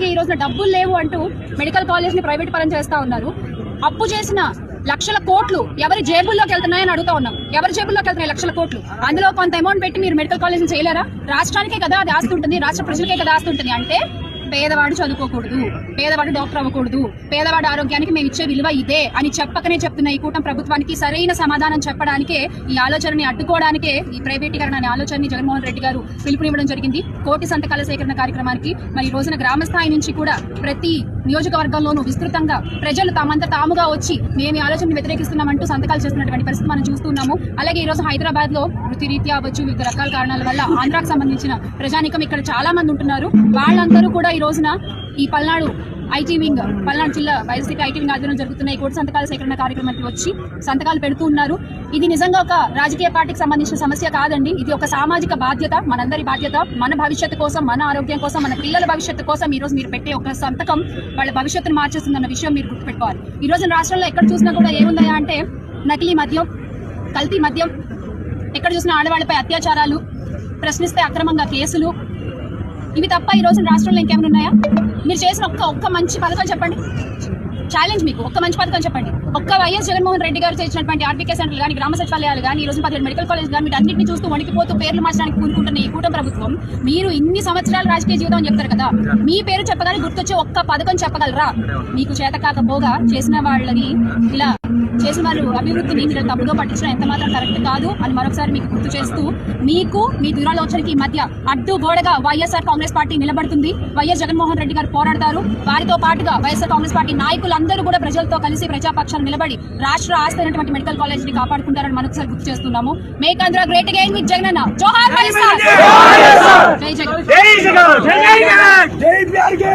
అలాగే ఈ రోజున డబ్బులు లేవు అంటూ మెడికల్ కాలేజ్ని ప్రైవేట్ పరం చేస్తా ఉన్నారు. అప్పు చేసిన లక్షల కోట్లు ఎవరి జేబుల్లోకి వెళ్తున్నాయని అడుగుతా ఉన్నాం. ఎవరి జేబుల్లోకి వెళ్తున్నాయి లక్షల కోట్లు? అందులో కొంత అమౌంట్ పెట్టి మీరు మెడికల్ కాలేజ్ చేయలేరా? రాష్ట్రానికే కదా అది ఆస్తుంటుంది రాష్ట్ర ప్రజలకే కదా ఆస్తుంటుంది అంటే పేదవాడు చదువుకోకూడదు పేదవాడు డాక్టర్ అవ్వకూడదు పేదవాడు ఆరోగ్యానికి మేము ఇచ్చే విలువ ఇదే అని చెప్పకనే చెప్తున్న ఈ కూటమి ప్రభుత్వానికి సరైన సమాధానం చెప్పడానికే ఈ ఆలోచనని అడ్డుకోవడానికే ఈ ప్రైవేటీకరణ అనే ఆలోచనని జగన్మోహన్ రెడ్డి గారు పిలుపునివ్వడం జరిగింది. కోటి సంతకాల సేకరణ కార్యక్రమానికి మరి ఈ రోజున గ్రామ స్థాయి నుంచి కూడా ప్రతి నియోజకవర్గంలోనూ విస్తృతంగా ప్రజలు తమంత తాముగా వచ్చి మేము ఈ ఆలోచనని వ్యతిరేకిస్తున్నామంటూ సంతకాలు చేస్తున్నటువంటి పరిస్థితి మనం చూస్తున్నాము అలాగే ఈ రోజు హైదరాబాద్లో వృత్తిరీత్యా అవ్వచ్చు వివిధ రకాల కారణాల వల్ల ఆంధ్రాకు సంబంధించిన ప్రజానికం ఇక్కడ చాలా మంది ఉంటున్నారు. వాళ్ళందరూ కూడా రోజున ఈ పల్నాడు ఐటీ వింగ్ పల్నాడు జిల్లా వైఎస్సీపీ ఐటీ వింగ్ ఆధ్వర్యంలో జరుగుతున్న ఈ కోటి సంతకాల సేకరణ కార్యక్రమానికి వచ్చి సంతకాలు పెడుతూ ఉన్నారు. ఇది నిజంగా ఒక రాజకీయ పార్టీకి సంబంధించిన సమస్య కాదండి. ఇది ఒక సామాజిక బాధ్యత మనందరి బాధ్యత మన భవిష్యత్తు కోసం మన ఆరోగ్యం కోసం మన పిల్లల భవిష్యత్తు కోసం ఈ రోజు మీరు పెట్టే ఒక సంతకం వాళ్ళ భవిష్యత్తును మార్చేస్తుందన్న విషయం మీరు గుర్తుపెట్టుకోవాలి. ఈ రోజు రాష్ట్రంలో ఎక్కడ చూసినా కూడా ఏముందా అంటే నకిలీ మద్యం కల్తీ మద్యం ఎక్కడ చూసినా ఆడవాళ్ళపై అత్యాచారాలు ప్రశ్నిస్తే అక్రమంగా కేసులు ఇవి తప్ప ఈ రోజు రాష్ట్రంలో ఇంకేమైనా ఉన్నాయా? మీరు చేసిన ఒక్క ఒక్క మంచి పథకం చెప్పండి. ఛాలెంజ్ మీకు ఒక్క మంచి పథకం చెప్పండి. ఒక్క వైఎస్ జగన్మోహన్ రెడ్డి గారు చేసినటువంటి ఆర్టీకే సెంటర్లు కానీ గ్రామ సచివాలయాలు కానీ ఈ రోజు పదిహేడు మెడికల్ కాలేజ్ కానీ వీటన్నిటిని చూస్తూ వణికిపోతూ పేర్లు మార్చడానికి కూనుకుంటున్న ఈ కూటమి ప్రభుత్వం మీరు ఇన్ని సంవత్సరాలు రాజకీయ జీవితం అని చెప్తారు కదా మీ పేరు చెప్పగానే గుర్తొచ్చే ఒక్క పథకం చెప్పగలరా? మీకు చేత కాకపోగా చేసిన వాళ్ళని ఇలా చేసిన వాళ్ళు అభివృద్ధిని మీరు తప్పుగా పట్టించడం ఎంత మాత్రం కరెక్ట్ కాదు అని మరొకసారి మీకు గుర్తు చేస్తూ మీకు మీ దురాలోచనకి మధ్య అడ్డు గోడగా వైఎస్ఆర్ కాంగ్రెస్ పార్టీ నిలబడుతుంది వైఎస్ జగన్మోహన్ రెడ్డి గారు పోరాడతారు వారితో పాటుగా వైఎస్ఆర్ కాంగ్రెస్ పార్టీ నాయకులందరూ కూడా ప్రజలతో కలిసి ప్రజాపక్షాన్ని నిలబడి రాష్ట్ర ఆస్తి అయినటువంటి మెడికల్ కాలేజ్ని కాపాడుకుంటారని మరొకసారి గుర్తు చేస్తున్నాము make Andhra great again with Jagan అన్న జోహార్ వైఎస్ఆర్ జై జగన్ జై జగన్ జై జగన్ జై ప్యార్కే